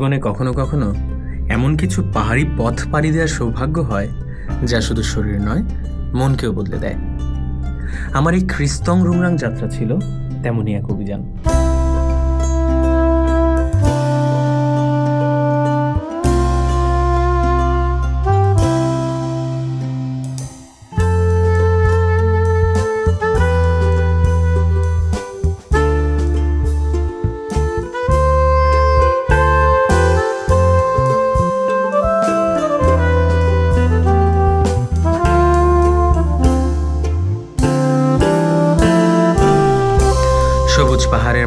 জীবনে কখনো কখনো এমন কিছু পাহাড়ি পথ পাড়ি দেওয়ার সৌভাগ্য হয় যা শুধু শরীর নয়, মনকেও বদলে দেয়। আমার এই খ্রিস্তং রুমরাং যাত্রা ছিল তেমনই এক অভিযান।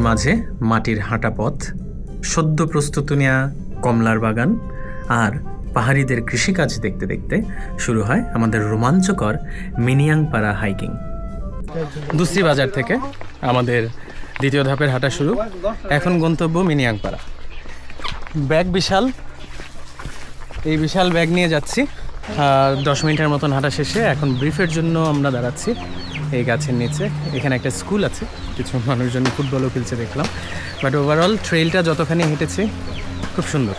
মাঝে মাটির হাঁটা পথ, সদ্য প্রস্তুত নেওয়া কমলার বাগান আর পাহাড়িদের কৃষিকাজ দেখতে দেখতে শুরু হয় আমাদের রোমাঞ্চকর মিনিয়াংপাড়া হাইকিং। দুসরি বাজার থেকে আমাদের দ্বিতীয় ধাপের হাঁটা শুরু, এখন গন্তব্য মিনিয়াংপাড়া। ব্যাগ বিশাল, এই বিশাল ব্যাগ নিয়ে যাচ্ছি দশ মিনিটের মতন হাঁটা শেষে এখন ব্রিফের জন্য আমরা দাঁড়াচ্ছি। এই গাছের নিচে। এখানে একটা স্কুল আছে, কিছু মানুষজন ফুটবলও খেলছে দেখলাম। বাট ওভারঅল ট্রেইলটা যতখানি হেঁটেছি, খুব সুন্দর।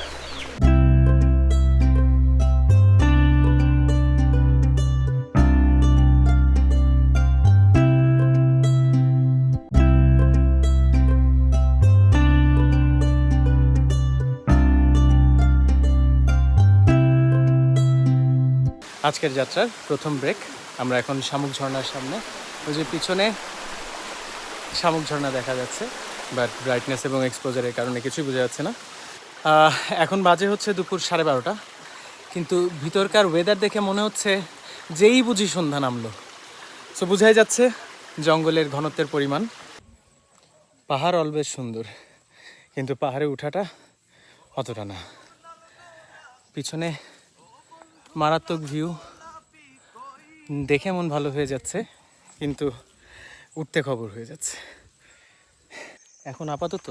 আজকের যাত্রার প্রথম ব্রেক আমরা এখন শামুক ঝর্ণার সামনে। ওই যে পিছনে শামুক ঝর্ণা দেখা যাচ্ছে বাট ব্রাইটনেস এবং এক্সপোজারের কারণে কিছুই বোঝা যাচ্ছে না। এখন বাজে হচ্ছে দুপুর সাড়ে বারোটা, কিন্তু ভিতরকার ওয়েদার দেখে মনে হচ্ছে যেই বুঝি সন্ধ্যা নামলো। সো বোঝাই যাচ্ছে জঙ্গলের ঘনত্বের পরিমাণ। পাহাড় অলবেজ সুন্দর, কিন্তু পাহাড়ে ওঠাটা অতটা না। পিছনে মারাত্মক ভিউ দেখে মন ভালো হয়ে যাচ্ছে, কিন্তু উঠতে খবর হয়ে যাচ্ছে। এখন আপাতত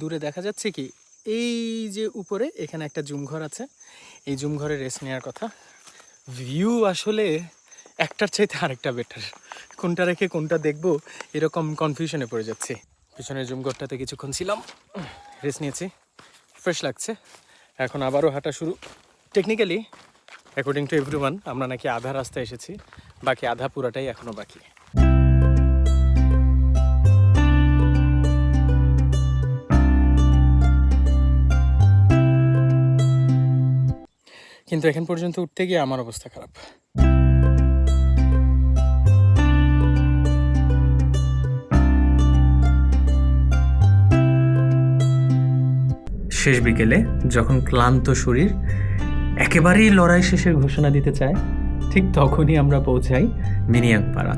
দূরে দেখা যাচ্ছে কি, এই যে উপরে এখানে একটা জুম ঘর আছে, এই জুম ঘরে রেস্ট নেওয়ার কথা। ভিউ আসলে একটার চাইতে আরেকটা বেটার কোনটা রেখে কোনটা দেখব, এরকম কনফিউশনে পড়ে যাচ্ছি। পিছনের জুম ঘরটাতে কিছুক্ষণ ছিলাম রেস্ট নিয়েছি ফ্রেশ লাগছে। এখন আবারও হাঁটা শুরু। টেকনিক্যালি অ্যাকর্ডিং টু এভরিওয়ান আমরা নাকি আধা রাস্তায় এসেছি, বাকি আধা পুরাটাই এখনও বাকি। কিন্তু এখন পর্যন্ত উঠতে গিয়ে আমার অবস্থা খারাপ। শেষ বিকেলে যখন ক্লান্ত শরীর একেবারেই লড়াই শেষের ঘোষণা দিতে চায় ঠিক তখনই আমরা পৌঁছাই মিনিয়াংপাড়া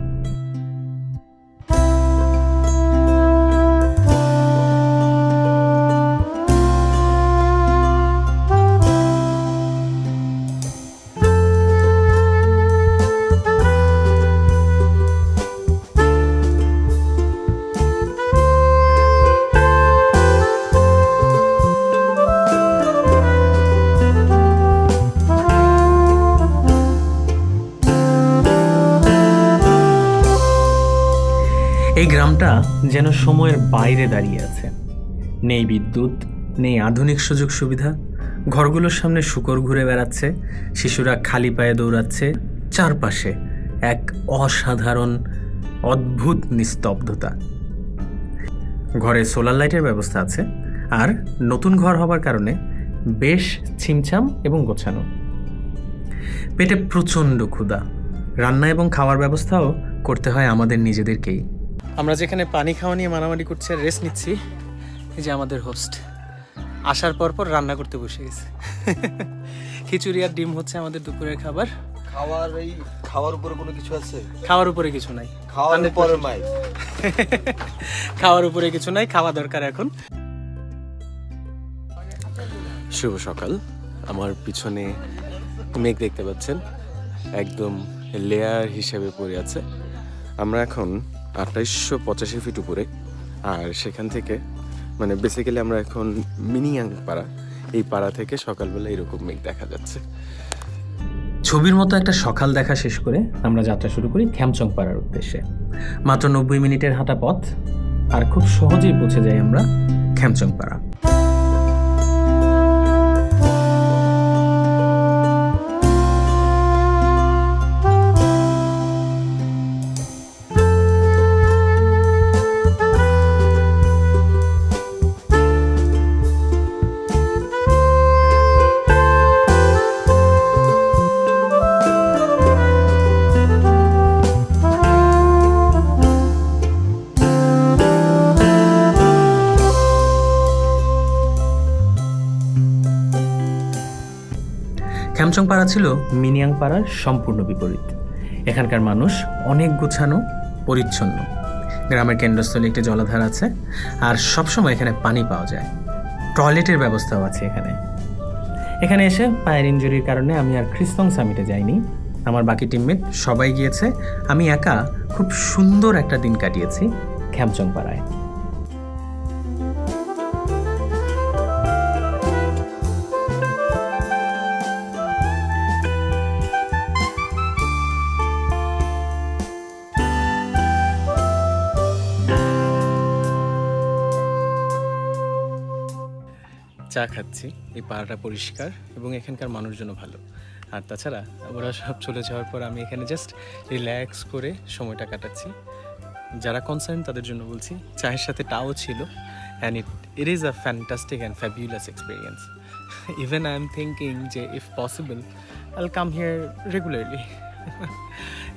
এই গ্রামটা যেন সময়ের বাইরে দাঁড়িয়ে আছে। নেই বিদ্যুৎ, নেই আধুনিক সুযোগ সুবিধা। ঘরগুলোর সামনে শুকর ঘুরে বেড়াচ্ছে, শিশুরা খালি পায়ে দৌড়াচ্ছে। চারপাশে এক অসাধারণ, অদ্ভুত নিস্তব্ধতা। ঘরে সোলার লাইটের ব্যবস্থা আছে, আর নতুন ঘর হবার কারণে বেশ ছিমছাম এবং গোছানো। পেটে প্রচণ্ড ক্ষুধা। রান্না এবং খাওয়ার ব্যবস্থাও করতে হয় আমাদের নিজেদেরকেই। আমরা যেখানে পানি খাওয়া নিয়ে মারামারি করছি আর রেস্ট নিচ্ছি এই যে আমাদের হোস্ট আসার পর পর রান্না করতে বসে গেছে। খিচুড়ি আর ডিম হচ্ছে আমাদের দুপুরের খাবার। খাওয়ার এই খাওয়ার উপরে কোনো কিছু আছে? খাওয়ার উপরে কিছু নাই। খাওয়ার উপরে মাই খাওয়ার উপরে কিছু নাই খাওয়া দরকার এখন। শুভ সকাল। আমার পিছনে মেঘ দেখতে পাচ্ছেন। একদম লেয়ার হিসেবে পড়ে আছে। আমরা এখন আঠাইশশো পঁচাশি ফিট উপরে। আর সেখান থেকে মানে বেসিক্যালি আমরা এখন মিনিয়াং পাড়া এই পাড়া থেকে সকালবেলা এরকম মেঘ দেখা যাচ্ছে। ছবির মতো একটা সকাল দেখা শেষ করে আমরা যাত্রা শুরু করি খ্যামচং পাড়ার উদ্দেশ্যে। মাত্র নব্বই মিনিটের হাঁটা পথ, আর খুব সহজেই পৌঁছে যাই আমরা খ্যামচং পাড়া খ্যামচং পাড়া ছিল মিনিয়াং পাড়ার সম্পূর্ণ বিপরীত। এখানকার মানুষ অনেক গোছানো, পরিচ্ছন্ন। গ্রামের কেন্দ্রস্থলে একটি জলাধার আছে, আর সবসময় এখানে পানি পাওয়া যায়। টয়লেটের ব্যবস্থাও আছে এখানে। এখানে এসে পায়ের ইঞ্জুরির কারণে আমি আর খ্রিস্তং সামিটে যাইনি। আমার বাকি টিমমেট সবাই গিয়েছে। আমি একা খুব সুন্দর একটা দিন কাটিয়েছি খ্যামচং পাড়ায় চা খাচ্ছি, এই পাড়াটা পরিষ্কার এবং এখানকার মানুষজনও ভালো। আর তাছাড়া ওরা সব চলে যাওয়ার পর আমি এখানে জাস্ট রিল্যাক্স করে সময়টা কাটাচ্ছি। যারা কনসার্ন তাদের জন্য বলছি, চায়ের সাথে টাও ছিল and it it is a fantastic and fabulous experience even I am thinking যে if possible I'll come here regularly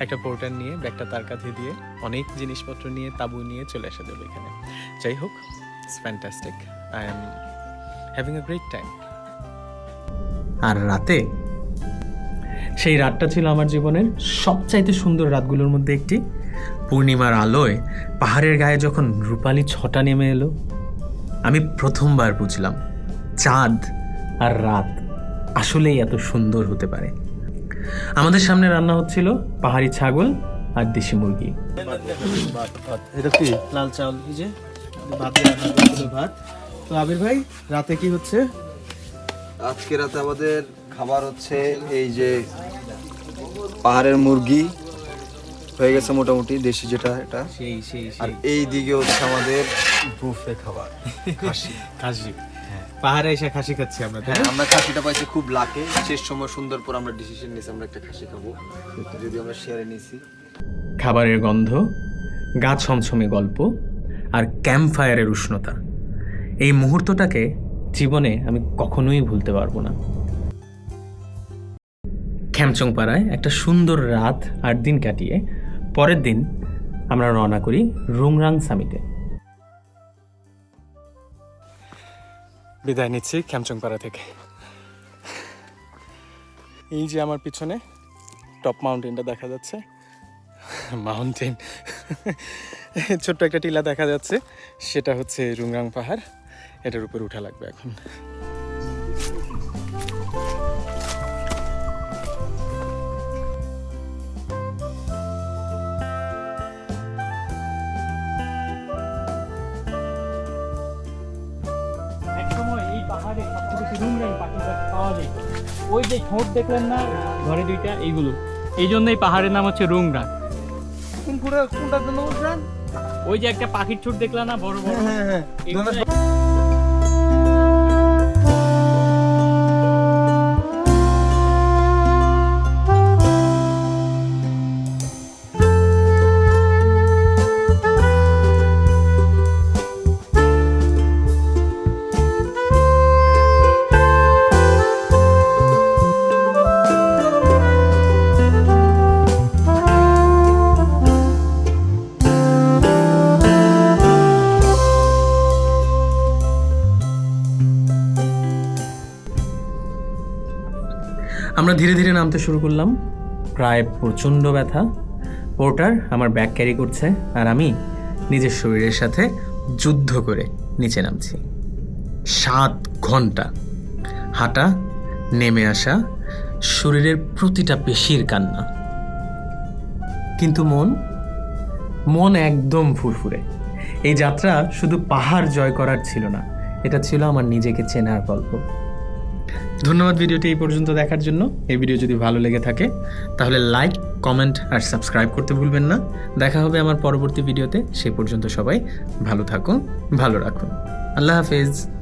একটা পোর্টার নিয়ে, ব্যাগটা তার কাঁধে দিয়ে, অনেক জিনিসপত্র নিয়ে, তাবু নিয়ে চলে আসা যাবে এখানে। যাই হোক it's fantastic I am having a great time আর রাতে? সেই রাতটা ছিল আমার জীবনের সবচাইতে সুন্দর রাতগুলোর মধ্যে একটি। পূর্ণিমার আলোয় পাহাড়ের গায়ে যখন রূপালি ছটা নেমে এলো আমি প্রথমবার বুঝলাম চাঁদ আর রাত আসলেই এত সুন্দর হতে পারে। আমাদের সামনে রান্না হচ্ছিল পাহাড়ি ছাগল আর দেশি মুরগি। এটা কি? লাল যে? ভাত। তো আবির ভাই রাতে কি হচ্ছে? আজকে রাতে আমাদের খাবার হচ্ছে এই যে পাহাড়ের মুরগি। হয়ে গেছে মোটামুটি দেশি যেটা এটা। সেই সেই আর এই দিকে হচ্ছে আমাদের বুফে খাবার খাসি। খাসি। পাহাড়ে এসে খাসি খাচ্ছি আমরা হ্যাঁ আমরা খাসিটা পাইছি খুব লাকে। শেষ সময় সুন্দর পর আমরা ডিসিশন নিয়েছি আমরা একটা খাসি খাব। যদি আমরা শেয়ারে নিয়েছি। খাবারের গন্ধ গা ছমছমে গল্প আর ক্যাম্প ফায়ারের উষ্ণতা। এই মুহূর্তটাকে জীবনে আমি কখনোই ভুলতে পারব না। পাড়ায় একটা সুন্দর রাত আর দিন কাটিয়ে পরের দিন আমরা রওনা করি রুংরাং সামিটে। বিদায় নিচ্ছি পাড়া থেকে। এই যে আমার পিছনে টপ মাউন্টেনটা দেখা যাচ্ছে। মাউন্টেন। ছোট্ট একটা টিলা দেখা যাচ্ছে। সেটা হচ্ছে রুংরাং পাহাড়। এটার উপর উঠা লাগবে এখন। পাহাড়ে সবচেয়ে রুমরাই পাখি পাওয়া যায়। ওই যে ঠোঁট দেখলেন না ঘরে দুইটা এইগুলো। এই জন্য এই পাহাড়ের নাম হচ্ছে রুংরা। কোনটার জন্য বলছেন? ওই যে একটা পাখির ঠোঁট দেখলাম না বড় বড়। হ্যাঁ হ্যাঁ ধীরে ধীরে নামতে শুরু করলাম। প্রায় প্রচণ্ড ব্যথা। পোর্টার আমার ব্যাগ ক্যারি করছে আর আমি নিজের শরীরের সাথে যুদ্ধ করে নিচে নামছি। সাত ঘণ্টা। হাঁটা, নেমে আসা, শরীরের প্রতিটা পেশির কান্না। কিন্তু মন মন একদম ফুরফুরে। এই যাত্রা শুধু পাহাড় জয় করার ছিল না, এটা ছিল আমার নিজেকে চেনার গল্প। ধন্যবাদ ভিডিওটি এই পর্যন্ত দেখার জন্য। এই ভিডিও যদি ভালো লেগে থাকে, তাহলে লাইক কমেন্ট আর সাবস্ক্রাইব করতে ভুলবেন না। দেখা হবে আমার পরবর্তী ভিডিওতে। সে পর্যন্ত সবাই ভালো থাকুন, ভালো রাখুন। আল্লাহ হাফেজ।